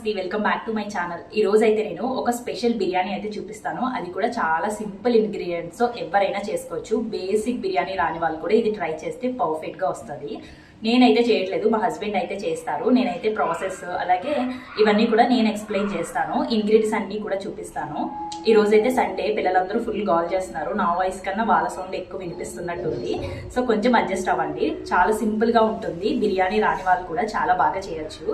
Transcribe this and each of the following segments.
నమస్తే welcome back to my channel. ఈ రోజు అయితే నేను ఒక స్పెషల్ బిర్యానీ అయితే చూపిస్తాను. అది కూడా చాలా సింపుల్ ఇంగ్రీడియంట్స్తో ఎవరైనా చేసుకోవచ్చు. బేసిక్ బిర్యానీ రాని వాళ్ళు కూడా ఇది ట్రై చేస్తే పర్ఫెక్ట్గా వస్తుంది. నేనైతే చేయట్లేదు మా హస్బెండ్ అయితే చేస్తారు. నేనైతే ప్రాసెస్ అలాగే ఇవన్నీ కూడా నేను ఎక్స్ప్లెయిన్ చేస్తాను. ఇంగ్రీడియంట్స్ అన్ని కూడా చూపిస్తాను. ఈ రోజు అయితే సండే పిల్లలందరూ ఫుల్ గాల్ చేస్తున్నారు. నా వాయిస్ కన్నా వాళ్ళ సౌండ్ ఎక్కువ వినిపిస్తున్నట్టుంది. సో కొంచెం అడ్జస్ట్ అవ్వండి. చాలా సింపుల్గా ఉంటుంది. బిర్యానీ రాని వాళ్ళు కూడా చాలా బాగా చేయొచ్చు.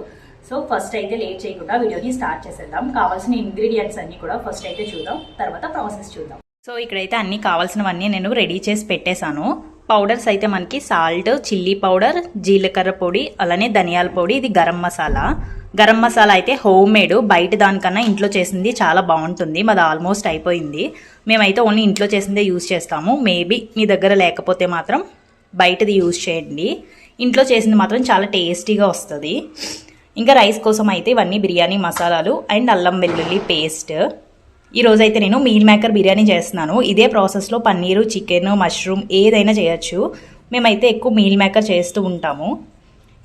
సో ఫస్ట్ అయితే లేట్ చేయకుండా వీడియోని స్టార్ట్ చేసేద్దాం. కావాల్సిన ఇంగ్రీడియంట్స్ అన్ని కూడా ఫస్ట్ అయితే చూద్దాం. తర్వాత ప్రాసెస్ చూద్దాం. సో ఇక్కడైతే అన్ని కావాల్సినవన్నీ నేను రెడీ చేసి పెట్టేశాను. పౌడర్స్ అయితే మనకి సాల్ట్ చిల్లీ పౌడర్ జీలకర్ర పొడి అలానే ధనియాల పొడి ఇది గరం మసాలా. గరం మసాలా అయితే హోమ్ మేడ్ బయట దానికన్నా ఇంట్లో చేసింది చాలా బాగుంటుంది. మాది ఆల్మోస్ట్ అయిపోయింది. మేమైతే ఓన్లీ ఇంట్లో చేసిందే యూజ్ చేస్తాము. మేబీ మీ దగ్గర లేకపోతే మాత్రం బయటది యూజ్ చేయండి. ఇంట్లో చేసింది మాత్రం చాలా టేస్టీగా వస్తుంది. ఇంకా రైస్ కోసం అయితే ఇవన్నీ బిర్యానీ మసాలాలు అండ్ అల్లం వెల్లుల్లి పేస్ట్. ఈరోజు అయితే నేను మీల్ మేకర్ బిర్యానీ చేస్తున్నాను. ఇదే ప్రాసెస్లో పన్నీరు చికెన్ మష్రూమ్ ఏదైనా చేయొచ్చు. మేమైతే ఎక్కువ మీల్ మేకర్ చేస్తూ ఉంటాము.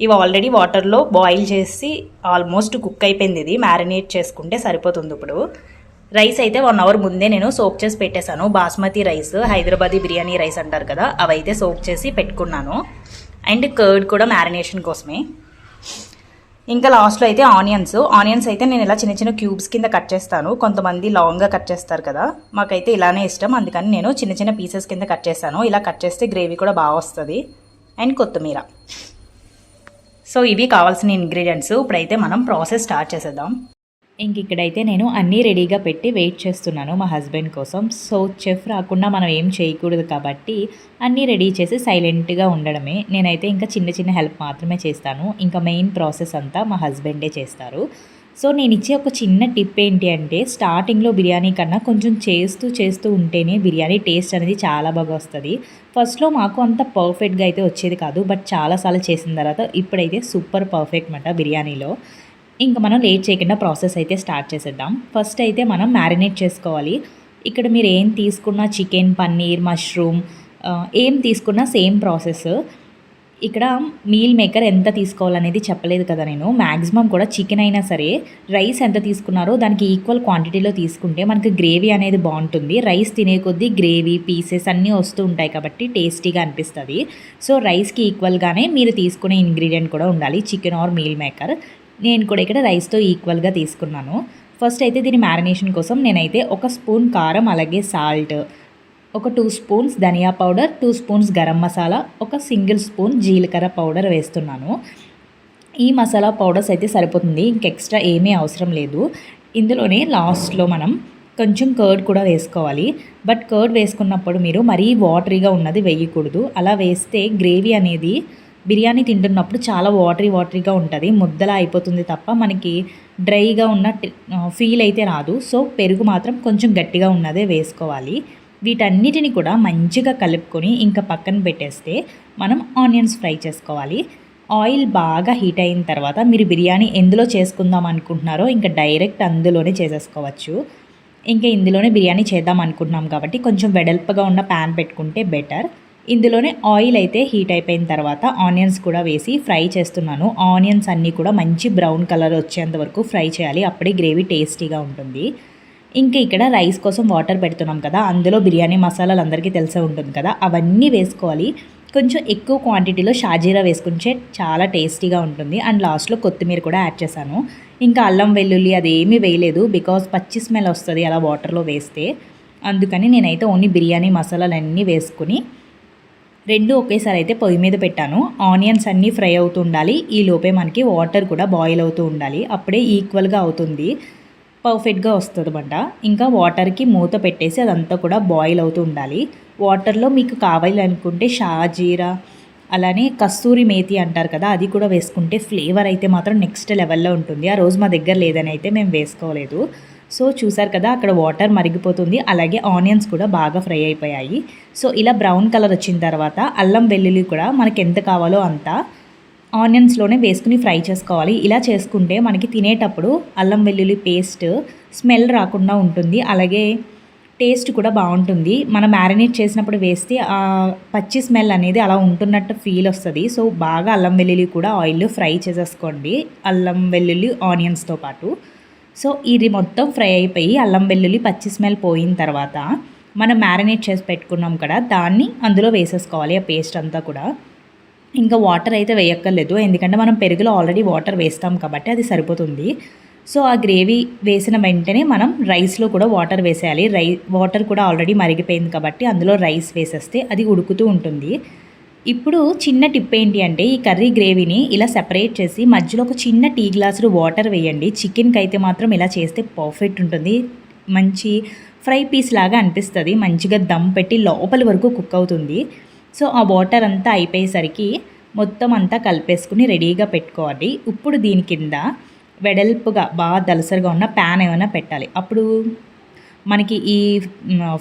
ఇవి ఆల్రెడీ వాటర్లో బాయిల్ చేసి ఆల్మోస్ట్ కుక్ అయిపోయింది ఇది. మ్యారినేట్ చేసుకుంటే సరిపోతుంది ఇప్పుడు. రైస్ అయితే వన్ అవర్ ముందే నేను సోక్ చేసి పెట్టేశాను. బాస్మతి రైస్ హైదరాబాదీ బిర్యానీ రైస్ అంటారు కదా అవైతే సోక్ చేసి పెట్టుకున్నాను. అండ్ కర్డ్ కూడా మ్యారినేషన్ కోసమే. ఇంకా లాస్ట్లో అయితే ఆనియన్స్. ఆనియన్స్ అయితే నేను ఇలా చిన్న చిన్న క్యూబ్స్ కింద కట్ చేస్తాను. కొంతమంది లాంగ్గా కట్ చేస్తారు కదా. మాకైతే ఇలానే ఇష్టం. అందుకని నేను చిన్న చిన్న పీసెస్ కింద కట్ చేస్తాను. ఇలా కట్ చేస్తే గ్రేవీ కూడా బాగా వస్తుంది. అండ్ కొత్తిమీర. సో ఇవి కావాల్సిన ఇంగ్రీడియంట్స్. ఇప్పుడైతే మనం ప్రాసెస్ స్టార్ట్ చేసేద్దాం. ఇంక ఇక్కడైతే నేను అన్నీ రెడీగా పెట్టి వెయిట్ చేస్తున్నాను మా హస్బెండ్ కోసం. సో చెఫ్ రాకుండా మనం ఏం చేయకూడదు కాబట్టి అన్నీ రెడీ చేసి సైలెంట్గా ఉండడమే. నేనైతే ఇంకా చిన్న చిన్న హెల్ప్ మాత్రమే చేస్తాను. ఇంకా మెయిన్ ప్రాసెస్ అంతా మా హస్బెండే చేస్తారు. సో నేను ఇచ్చే ఒక చిన్న టిప్ ఏంటి అంటే స్టార్టింగ్లో బిర్యానీ కన్నా కొంచెం చేస్తూ చేస్తూ ఉంటేనే బిర్యానీ టేస్ట్ అనేది చాలా బాగా వస్తుంది. ఫస్ట్లో మాకు అంత పర్ఫెక్ట్గా అయితే వచ్చేది కాదు. బట్ చాలాసార్లు చేసిన తర్వాత ఇప్పుడైతే సూపర్ పర్ఫెక్ట్ మాట బిర్యానీలో. ఇంకా మనం లేట్ చేయకుండా ప్రాసెస్ అయితే స్టార్ట్ చేసేద్దాం. ఫస్ట్ అయితే మనం మ్యారినేట్ చేసుకోవాలి. ఇక్కడ మీరు ఏం తీసుకున్నా చికెన్ పన్నీర్ మష్రూమ్ ఏం తీసుకున్నా సేమ్ ప్రాసెస్. ఇక్కడ మీల్ మేకర్ ఎంత తీసుకోవాలనేది చెప్పలేదు కదా నేను. మ్యాక్సిమం కూడా చికెన్ అయినా సరే రైస్ ఎంత తీసుకున్నారో దానికి ఈక్వల్ క్వాంటిటీలో తీసుకుంటే మనకి గ్రేవీ అనేది బాగుంటుంది. రైస్ తినే కొద్దీ గ్రేవీ పీసెస్ అన్నీ వస్తూ ఉంటాయి కాబట్టి టేస్టీగా అనిపిస్తుంది. సో రైస్కి ఈక్వల్గానే మీరు తీసుకునే ఇంగ్రీడియంట్ కూడా ఉండాలి. Chicken or meal maker. నేను కూడా ఇక్కడ రైస్తో ఈక్వల్గా తీసుకున్నాను. ఫస్ట్ అయితే దీని మ్యారినేషన్ కోసం నేనైతే ఒక స్పూన్ కారం అలాగే సాల్ట్ ఒక టూ స్పూన్స్ ధనియా powder two spoons garam masala ఒక సింగిల్ స్పూన్ జీలకర్ర పౌడర్ వేస్తున్నాను. ఈ మసాలా పౌడర్స్ అయితే సరిపోతుంది ఇంక ఎక్స్ట్రా ఏమీ అవసరం లేదు. ఇందులోనే లాస్ట్లో మనం కొంచెం కర్డ్ కూడా వేసుకోవాలి. బట్ కర్డ్ వేసుకున్నప్పుడు మీరు మరీ వాటరీగా ఉన్నది వేయకూడదు. అలా వేస్తే గ్రేవీ అనేది బిర్యానీ తింటున్నప్పుడు చాలా వాటరీ వాటరీగా ఉంటుంది. ముద్దలా అయిపోతుంది తప్ప మనకి డ్రైగా ఉన్న ఫీల్ అయితే రాదు. సో పెరుగు మాత్రం కొంచెం గట్టిగా ఉన్నదే వేసుకోవాలి. వీటన్నిటిని కూడా మంచిగా కలుపుకొని ఇంకా పక్కన పెట్టేస్తే మనం ఆనియన్స్ ఫ్రై చేసుకోవాలి. ఆయిల్ బాగా హీట్ అయిన తర్వాత మీరు బిర్యానీ ఎందులో చేసుకుందాం అనుకుంటున్నారో ఇంకా డైరెక్ట్ అందులోనే చేసేసుకోవచ్చు. ఇంకా ఇందులోనే బిర్యానీ చేద్దాం అనుకుంటున్నాం కాబట్టి కొంచెం వెడల్పుగా ఉన్న ప్యాన్ పెట్టుకుంటే బెటర్. ఇందులోనే ఆయిల్ అయితే హీట్ అయిపోయిన తర్వాత ఆనియన్స్ కూడా వేసి ఫ్రై చేస్తున్నాను. ఆనియన్స్ అన్నీ కూడా మంచి బ్రౌన్ కలర్ వచ్చేంత వరకు ఫ్రై చేయాలి. అప్పుడే గ్రేవీ టేస్టీగా ఉంటుంది. ఇంకా ఇక్కడ రైస్ కోసం వాటర్ పెడుతున్నాం కదా అందులో బిర్యానీ మసాలాలు అందరికీ తెలిసే ఉంటుంది కదా అవన్నీ వేసుకోవాలి. కొంచెం ఎక్కువ క్వాంటిటీలో షాజీరా వేసుకుంటే చాలా టేస్టీగా ఉంటుంది. అండ్ లాస్ట్లో కొత్తిమీర కూడా యాడ్ చేశాను. ఇంకా అల్లం వెల్లుల్లి అదేమీ వేయలేదు బికాజ్ పచ్చి స్మెల్ వస్తుంది అలా వాటర్లో వేస్తే. అందుకని నేనైతే ఓన్లీ బిర్యానీ మసాలాలు అన్నీ వేసుకుని రెండు ఒకేసారి అయితే పొయ్యి మీద పెట్టాను. ఆనియన్స్ అన్నీ ఫ్రై అవుతూ ఉండాలి. ఈ లోపే మనకి వాటర్ కూడా బాయిల్ అవుతూ ఉండాలి. అప్పుడే ఈక్వల్గా అవుతుంది. పర్ఫెక్ట్గా వస్తుంది అనమాట ఇంకా వాటర్కి మూత పెట్టేసి అదంతా కూడా బాయిల్ అవుతూ ఉండాలి. వాటర్లో మీకు కావాలనుకుంటే షాజీరా అలానే కస్తూరి మేతి అంటారు కదా అది కూడా వేసుకుంటే ఫ్లేవర్ అయితే మాత్రం నెక్స్ట్ లెవెల్లో ఉంటుంది. ఆ రోజు మా దగ్గర లేదని అయితే మేము వేసుకోలేదు. సో చూసారు కదా అక్కడ వాటర్ మరిగిపోతుంది. అలాగే ఆనియన్స్ కూడా బాగా ఫ్రై అయిపోయాయి. సో ఇలా బ్రౌన్ కలర్ వచ్చిన తర్వాత అల్లం వెల్లుల్లి కూడా మనకి ఎంత కావాలో అంత ఆనియన్స్లోనే వేసుకుని ఫ్రై చేసుకోవాలి. ఇలా చేసుకుంటే మనకి తినేటప్పుడు అల్లం వెల్లుల్లి పేస్ట్ స్మెల్ రాకుండా ఉంటుంది. అలాగే టేస్ట్ కూడా బాగుంటుంది. మనం మ్యారినేట్ చేసినప్పుడు వేస్తే ఆ పచ్చి స్మెల్ అనేది అలా ఉంటున్నట్టు ఫీల్ వస్తుంది. సో బాగా అల్లం వెల్లుల్లి కూడా ఆయిల్ ఫ్రై చేసేసుకోండి. అల్లం వెల్లుల్లి ఆనియన్స్తో పాటు. సో ఇది మొత్తం ఫ్రై అయిపోయి అల్లం వెల్లుల్లి పచ్చి స్మెల్ పోయిన తర్వాత మనం మ్యారినేట్ చేసి పెట్టుకున్నాం కదా దాన్ని అందులో వేసేసుకోవాలి ఆ పేస్ట్ అంతా కూడా. ఇంకా వాటర్ అయితే వేయక్కర్లేదు ఎందుకంటే మనం పెరుగులో ఆల్రెడీ వాటర్ వేస్తాం కాబట్టి అది సరిపోతుంది. సో ఆ గ్రేవీ వేసిన వెంటనే మనం రైస్లో కూడా వాటర్ వేసేయాలి. రై వాటర్ కూడా ఆల్రెడీ మరిగిపోయింది కాబట్టి అందులో రైస్ వేసేస్తే అది ఉడుకుతూ ఉంటుంది. ఇప్పుడు చిన్న టిప్ ఏంటి అంటే ఈ కర్రీ గ్రేవీని ఇలా సెపరేట్ చేసి మధ్యలో ఒక చిన్న టీ గ్లాసులు వాటర్ వేయండి. చికెన్కి అయితే మాత్రం ఇలా చేస్తే పర్ఫెక్ట్ ఉంటుంది. మంచి ఫ్రై పీస్ లాగా అనిపిస్తుంది. మంచిగా దమ్ పెట్టి లోపలి వరకు కుక్ అవుతుంది. సో ఆ వాటర్ అంతా అయిపోయేసరికి మొత్తం అంతా కలిపేసుకుని రెడీగా పెట్టుకోవాలి. ఇప్పుడు దీని కింద వెడల్పుగా బాగా దలసరిగా ఉన్న ప్యాన్ ఏమైనా పెట్టాలి. అప్పుడు మనకి ఈ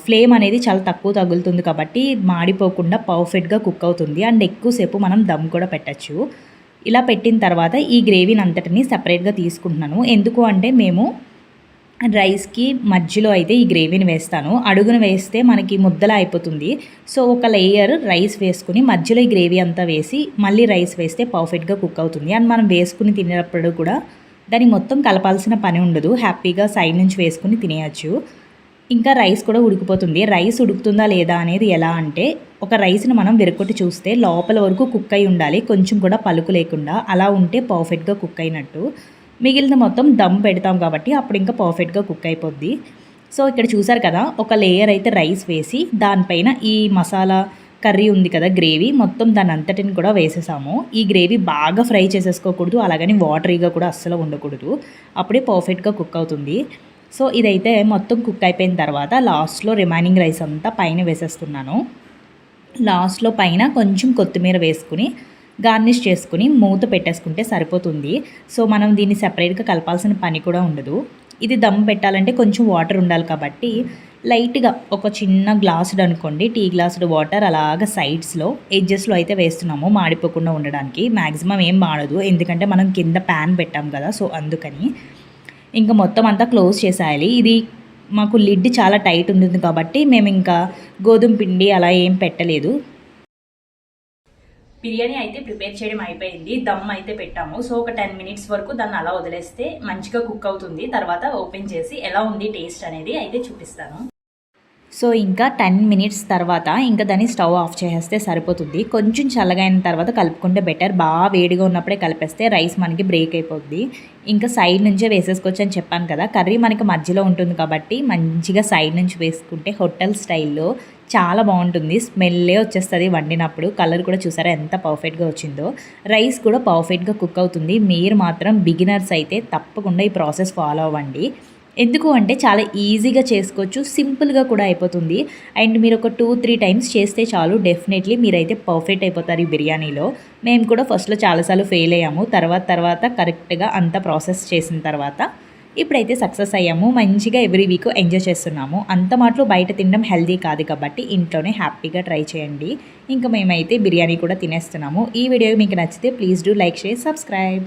ఫ్లేమ్ అనేది చాలా తక్కువ తగులుతుంది కాబట్టి మాడిపోకుండా పర్ఫెక్ట్గా కుక్ అవుతుంది. అండ్ ఎక్కువసేపు మనం దమ్ కూడా పెట్టచ్చు. ఇలా పెట్టిన తర్వాత ఈ గ్రేవీని అంతటిని సపరేట్గా తీసుకుంటున్నాను. ఎందుకు అంటే మేము రైస్కి మధ్యలో అయితే ఈ గ్రేవీని వేస్తాను. అడుగున వేస్తే మనకి ముద్దలా అయిపోతుంది. సో ఒక లేయర్ రైస్ వేసుకుని మధ్యలో ఈ గ్రేవీ అంతా వేసి మళ్ళీ రైస్ వేస్తే పర్ఫెక్ట్గా కుక్ అవుతుంది. అండ్ మనం వేసుకుని తినేటప్పుడు కూడా దాన్ని మొత్తం కలపాల్సిన పని ఉండదు. హ్యాపీగా సైడ్ నుంచి వేసుకుని తినేయచ్చు. ఇంకా రైస్ కూడా ఉడికిపోతుంది. రైస్ ఉడుకుతుందా లేదా అనేది ఎలా అంటే ఒక రైస్ని మనం విరగొట్టి చూస్తే లోపల వరకు కుక్ అయి ఉండాలి. కొంచెం కూడా పలుకు లేకుండా అలా ఉంటే పర్ఫెక్ట్గా కుక్ అయినట్టు. మిగిలిన మొత్తం దమ్ పెడతాం కాబట్టి అప్పుడు ఇంకా పర్ఫెక్ట్గా కుక్ అయిపోద్ది. సో ఇక్కడ చూసారు కదా ఒక లేయర్ అయితే రైస్ వేసి దానిపైన ఈ మసాలా కర్రీ ఉంది కదా గ్రేవీ మొత్తం దాని అంతటిని కూడా వేసేసాము. ఈ గ్రేవీ బాగా ఫ్రై చేసేసుకోకూడదు అలాగని వాటరీగా కూడా అస్సలు ఉండకూడదు అప్పుడే పర్ఫెక్ట్గా కుక్ అవుతుంది. సో ఇదైతే మొత్తం కుక్ అయిపోయిన తర్వాత లాస్ట్లో రిమైనింగ్ రైస్ అంతా పైన వేసేస్తున్నాను. లాస్ట్లో పైన కొంచెం కొత్తిమీర వేసుకుని గార్నిష్ చేసుకుని మూత పెట్టేసుకుంటే సరిపోతుంది. సో మనం దీన్ని సెపరేట్గా కలపాల్సిన పని కూడా ఉండదు. ఇది దమ్ పెట్టాలంటే కొంచెం వాటర్ ఉండాలి కాబట్టి లైట్గా ఒక చిన్న గ్లాసుడు అనుకోండి టీ గ్లాసుడు వాటర్ అలాగ సైడ్స్లో ఎడ్జెస్లో అయితే వేస్తున్నాము మాడిపోకుండా ఉండడానికి. మ్యాక్సిమం ఏం మాడదు. ఎందుకంటే మనం కింద ప్యాన్ పెట్టాం కదా సో అందుకని ఇంకా మొత్తం అంతా క్లోజ్ చేసేయాలి. ఇది మాకు లిడ్ చాలా టైట్ ఉంటుంది కాబట్టి మేము ఇంకా గోధుమ పిండి అలా ఏం పెట్టలేదు. బిర్యానీ అయితే ప్రిపేర్ చేయడం అయిపోయింది. దమ్ అయితే పెట్టాము. సో ఒక టెన్ మినిట్స్ వరకు దాన్ని అలా వదిలేస్తే మంచిగా కుక్ అవుతుంది. తర్వాత ఓపెన్ చేసి ఎలా ఉంది టేస్ట్ అనేది అయితే చూపిస్తాను. సో ఇంకా టెన్ మినిట్స్ తర్వాత ఇంకా దాన్ని స్టవ్ ఆఫ్ చేసేస్తే సరిపోతుంది. కొంచెం చల్లగా అయిన తర్వాత కలుపుకుంటే బెటర్. బాగా వేడిగా ఉన్నప్పుడే కలిపేస్తే రైస్ మనకి బ్రేక్ అయిపోద్ది. ఇంకా సైడ్ నుంచే వేసేసుకోవచ్చు అని చెప్పాను కదా. కర్రీ మనకి మధ్యలో ఉంటుంది కాబట్టి మంచిగా సైడ్ నుంచి వేసుకుంటే హోటల్ స్టైల్లో చాలా బాగుంటుంది. స్మెల్లే వచ్చేస్తుంది వండినప్పుడు. కలర్ కూడా చూసారా ఎంత పర్ఫెక్ట్గా వచ్చిందో. రైస్ కూడా పర్ఫెక్ట్గా కుక్ అవుతుంది. మీరు మాత్రం బిగినర్స్ అయితే తప్పకుండా ఈ ప్రాసెస్ ఫాలో అవ్వండి. ఎందుకు అంటే చాలా ఈజీగా చేసుకోవచ్చు సింపుల్గా కూడా అయిపోతుంది. అండ్ మీరు ఒక టూ త్రీ టైమ్స్ చేస్తే చాలు డెఫినెట్లీ మీరైతే పర్ఫెక్ట్ అయిపోతారు ఈ బిర్యానీలో. మేము కూడా ఫస్ట్లో చాలాసార్లు ఫెయిల్ అయ్యాము. తర్వాత తర్వాత కరెక్ట్గా అంత ప్రాసెస్ చేసిన తర్వాత ఇప్పుడైతే సక్సెస్ అయ్యాము. మంచిగా ఎవ్రీ వీక్ ఎంజాయ్ చేస్తున్నాము. అంత మాటలు బయట తినడం హెల్దీ కాదు కాబట్టి ఇంట్లోనే హ్యాపీగా ట్రై చేయండి. ఇంకా మేమైతే బిర్యానీ కూడా తినేస్తున్నాము. ఈ వీడియో మీకు నచ్చితే please do like share subscribe.